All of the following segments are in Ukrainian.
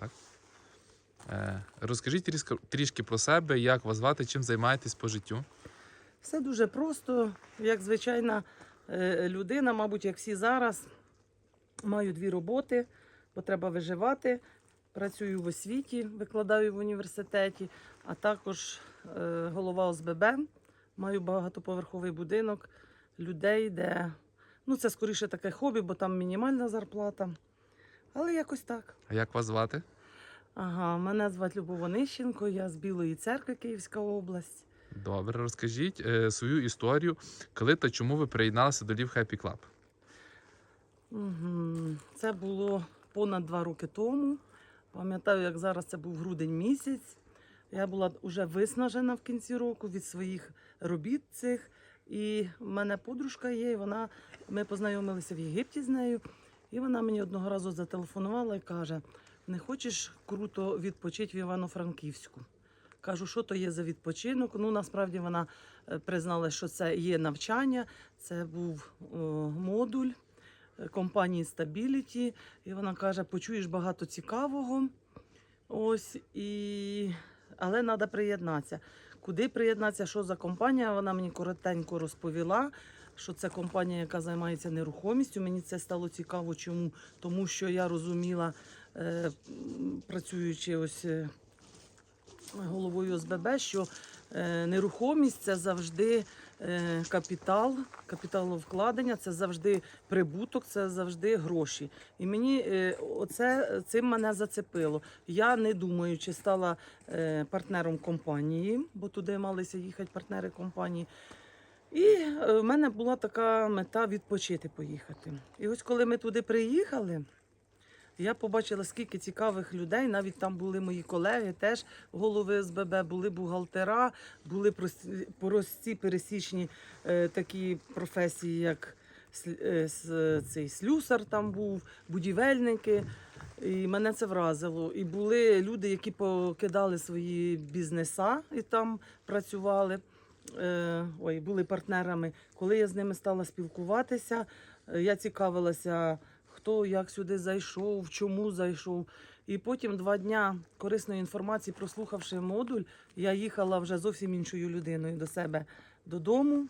так? Е, розкажіть трішки, про себе, як вас звати, чим займаєтесь по життю. Все дуже просто, як звичайна е, людина, мабуть, як всі зараз. Маю дві роботи, бо треба виживати. Працюю в освіті, викладаю в університеті, а також е, голова ОСББ. Маю багатоповерховий будинок людей, де ну, це скоріше таке хобі, бо там мінімальна зарплата. Але якось так. А як вас звати? Ага, мене звати Любов Онищенко, я з Білої церкви, Київська область. Добре, розкажіть е, свою історію, коли та чому ви приєдналися до Лів Happy Club. Мгм. Це було понад два роки тому. Пам'ятаю, як зараз це був грудень місяць. Я була вже виснажена в кінці року від своїх робіт цих. І в мене подружка є, і вона, ми познайомилися в Єгипті з нею. І вона мені одного разу зателефонувала і каже: не хочеш круто відпочити в Івано-Франківську? Кажу, що то є за відпочинок. Ну, насправді вона е, призналась, що це є навчання, це був о, модуль е, компанії Stability. І вона каже: почуєш багато цікавого. Ось і. Але треба приєднатися. Куди приєднатися? Що за компанія? Вона мені коротенько розповіла, що це компанія, яка займається нерухомістю. Мені це стало цікаво. Чому? Тому що я розуміла, е, працюючи ось е, головою ОСББ, що е, нерухомість це завжди капітал, капіталовкладення, це завжди прибуток, це завжди гроші. І мені оце цим мене зацепило. Я не думаю, чи стала партнером компанії, бо туди малися їхати партнери компанії. І е, в мене була така мета відпочити поїхати. І ось коли ми туди приїхали. Я побачила, скільки цікавих людей. Навіть там були мої колеги, теж голови СББ, були бухгалтера, були прості, пересічні е, такі професії, як е, цей слюсар там був, будівельники. І мене це вразило. І були люди, які покидали свої бізнеса і там працювали. Е, ой, були партнерами. Коли я з ними стала спілкуватися, е, я цікавилася, хто як сюди зайшов, чому зайшов. І потім два дня корисної інформації, прослухавши модуль, я їхала вже зовсім іншою людиною до себе додому,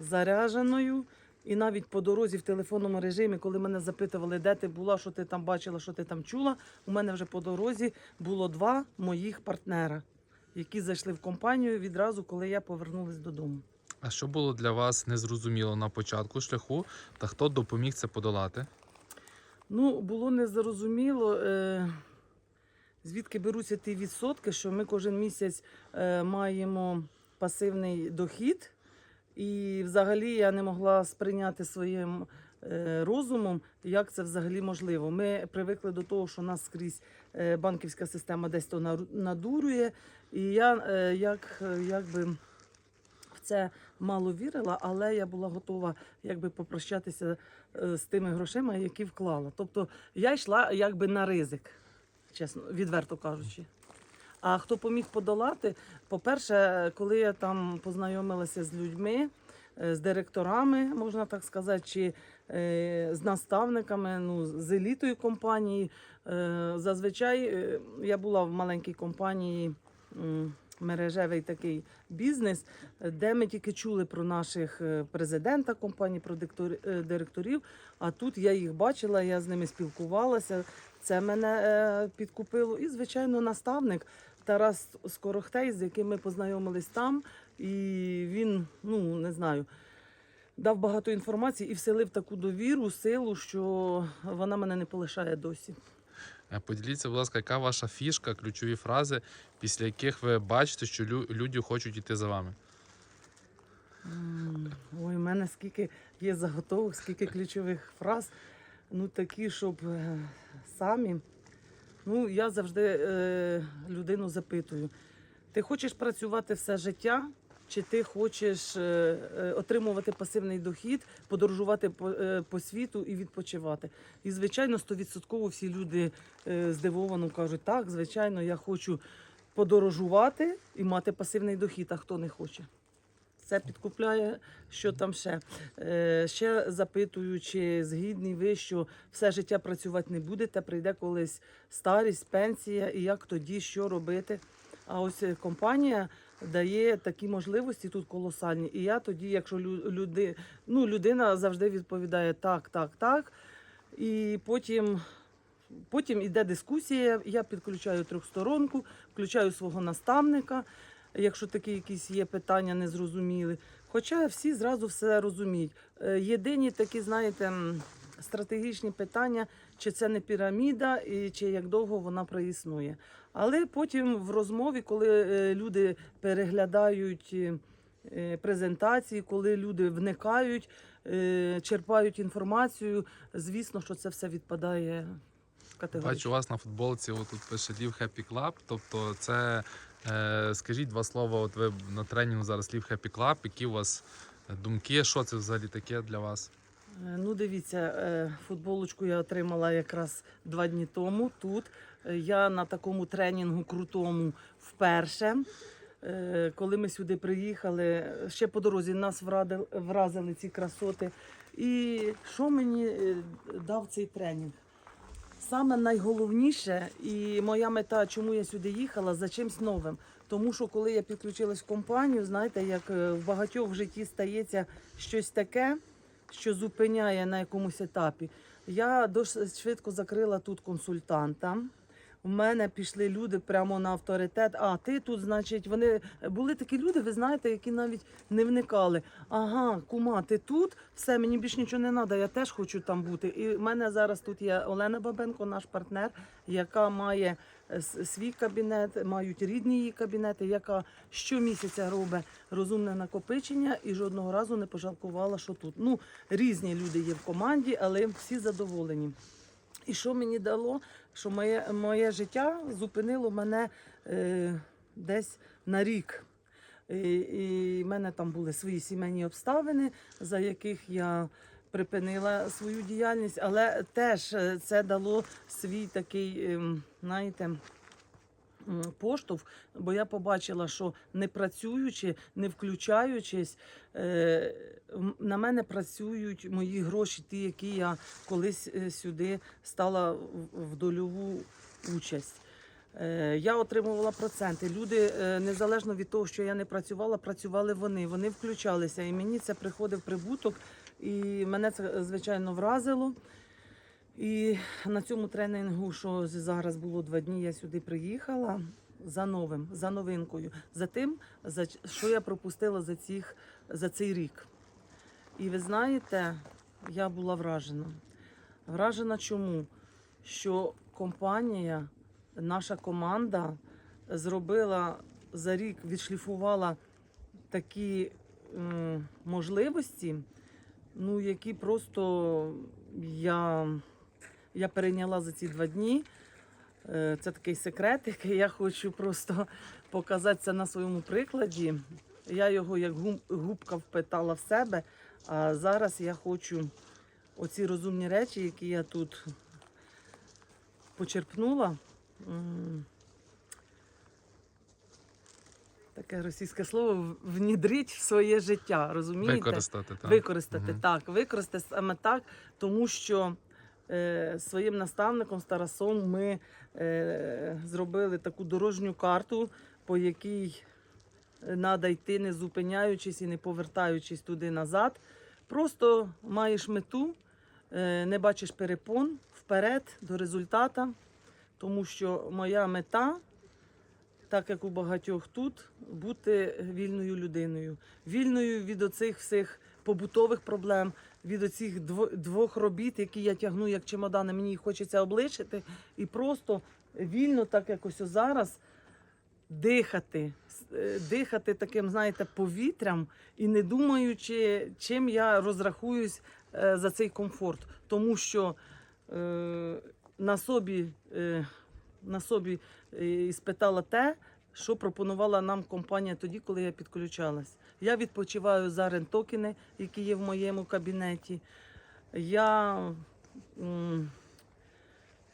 заряженою. І навіть по дорозі в телефонному режимі, коли мене запитували, де ти була, що ти там бачила, що ти там чула, у мене вже по дорозі було два моїх партнера, які зайшли в компанію відразу, коли я повернулася додому. А що було для вас незрозуміло на початку шляху, та хто допоміг це подолати? Ну, було незрозуміло, е, звідки беруться ті відсотки, що ми кожен місяць е, маємо пасивний дохід. І взагалі я не могла сприйняти своїм е, розумом, як це взагалі можливо. Ми привикли до того, що нас скрізь банківська система десь то надурює. І я е, як, е, якби в це мало вірила, але я була готова якби попрощатися е, з тими грошима, які вклала. Тобто я йшла якби на ризик, чесно, відверто кажучи. А хто поміг подолати? По-перше, коли я там познайомилася з людьми, е, з директорами, можна так сказати, чи е, з наставниками, ну, з елітою компанії. Е, зазвичай е, я була в маленькій компанії. Мережевий такий бізнес, е, де ми тільки чули про наших е, президента компанії, про е, директорів. А тут я їх бачила, я з ними спілкувалася. Це мене е, підкупило. І, звичайно, наставник Тарас Скорохтей, з яким ми познайомились там. І він, ну не знаю, дав багато інформації і вселив таку довіру, силу, що вона мене не полишає досі. Е, Поділіться, будь ласка, яка ваша фішка, ключові фрази, після яких ви бачите, що лю- люди хочуть йти за вами? Ой, у мене скільки є заготовок, скільки ключових фраз. Ну такі, щоб е, самі. Ну, я завжди е, людину запитую: ти хочеш працювати все життя, чи ти хочеш е, е, отримувати пасивний дохід, подорожувати по, е, світу і відпочивати? І, звичайно, стовідсотково всі люди здивовано кажуть, так, звичайно, я хочу подорожувати і мати пасивний дохід, а хто не хоче. Це підкупляє, що там ще. Е, ще запитую, чи згідні ви, що все життя працювати не будете, прийде колись старість, пенсія, і як тоді що робити. А ось компанія дає такі можливості тут колосальні. І я тоді, якщо люди, ну, людина завжди відповідає так, так, так. І потім, потім іде дискусія. Я підключаю трьохсторонку, включаю свого наставника, якщо такі якісь є питання незрозумілі. Хоча всі зразу все розуміють. Е, Єдині такі, знаєте, стратегічні питання, чи це не піраміда, і чи як довго вона проіснує. Але потім в розмові, коли е, люди переглядають е, е, презентації, коли люди вникають, черпають інформацію, звісно, що це все відпадає в категорію. Бачу, у вас на футболці тут пише Live Happy Club. Тобто, це е, скажіть два слова. От ви на тренінгу зараз Live Happy Club. Які у вас думки? Що це взагалі таке для вас? Е, Ну, дивіться, е, футболочку я отримала якраз два дні тому. Тут Е, я на такому тренінгу крутому вперше. Коли ми сюди приїхали, ще по дорозі нас вразили ці красоти. І що мені дав цей тренінг? Саме найголовніше, і моя мета, чому я сюди їхала, за чимсь новим. Тому що коли я підключилась в компанію, знаєте, як в багатьох в житті стається щось таке, що зупиняє на якомусь етапі. Я досить швидко закрила тут консультанта. У мене пішли люди прямо на авторитет. А ти тут, значить, вони були такі люди, ви знаєте, які навіть не вникали. Ага, кума, ти тут, все, мені більше нічого не треба, я теж хочу там бути. І в мене зараз тут є Олена Бабенко, наш партнер, яка має е, свій кабінет, мають рідні її кабінети, яка щомісяця робить розумне накопичення і жодного разу не пожалкувала, що тут. Ну, різні люди є в команді, але всі задоволені. І що мені дало? Що моє, моє життя зупинило мене е, десь на рік. І, і в мене там були свої сімейні обставини, за яких я припинила свою діяльність, але теж е, це дало свій такий, ем, знаєте, поштовх, бо я побачила, що не працюючи, не включаючись, е, на мене працюють мої гроші, ті, які я колись е, сюди стала в- дольову участь. Е, Я отримувала проценти. Люди, незалежно від того, що я не працювала, працювали вони. Вони включалися, і мені це приходив прибуток, і мене це звичайно вразило. І на цьому тренінгу, що зараз було два дні, я сюди приїхала за новим, за новинкою, за тим, за що я пропустила за, цих, за цей рік. І ви знаєте, я була вражена. Вражена чому? Що компанія, наша команда зробила за рік, відшліфувала такі м, можливості, ну, які просто я, я перейняла за ці два дні. Е, Це такий секрет, який я хочу просто показати це на своєму прикладі. Я його як губка впитала в себе, а зараз я хочу оці розумні речі, які я тут почерпнула. Таке російське слово в- внідрить в своє життя, розумієте? Використати так? Використати Мгм. так, використати саме так, тому що своїм наставником з Тарасом ми е, зробили таку дорожню карту, по якій треба йти, не зупиняючись і не повертаючись туди назад. Просто маєш мету, е, не бачиш перепон вперед до результата, тому що моя мета так як у багатьох тут, бути вільною людиною, вільною від оцих всіх побутових проблем, від оцих двох робіт, які я тягну як чемодани, мені їх хочеться облишити, і просто вільно, так як ось зараз, дихати, е, дихати таким, знаєте, повітрям і не думаючи, чим я розрахуюсь е, за цей комфорт. Тому що е, на собі, е, на собі е, і спитала те, що пропонувала нам компанія тоді, коли я підключалась. Я відпочиваю за рентокени, які є в моєму кабінеті. Я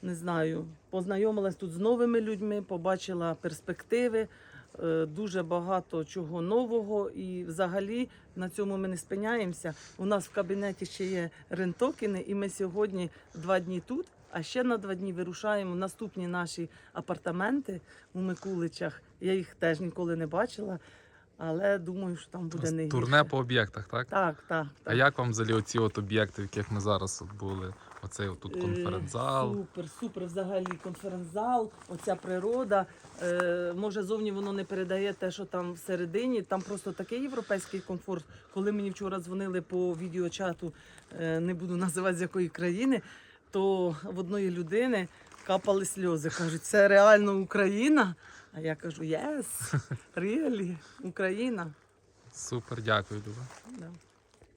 не знаю, познайомилась тут з новими людьми, побачила перспективи. е, дуже багато чого нового, і взагалі на цьому ми не спиняємося. У нас в кабінеті ще є рентокени, і ми сьогодні два дні тут. А ще на два дні вирушаємо в наступні наші апартаменти у Микуличах. Я їх теж ніколи не бачила, але думаю, що там буде не Турне по об'єктах, так? Так, так. А так. як вам взагалі оці от об'єкти, в яких ми зараз от були? Оцей тут Е, конференц-зал. Супер, супер взагалі конференц-зал, оця природа. Е, може, зовні воно не передає те, що там всередині. Там просто такий європейський комфорт. Коли мені вчора дзвонили по відеочату, е, не буду називати з якої країни, то в одної людини капали сльози. Кажуть, це реально Україна. А я кажу, yes, really, Україна. Супер, дякую, Люба. Да.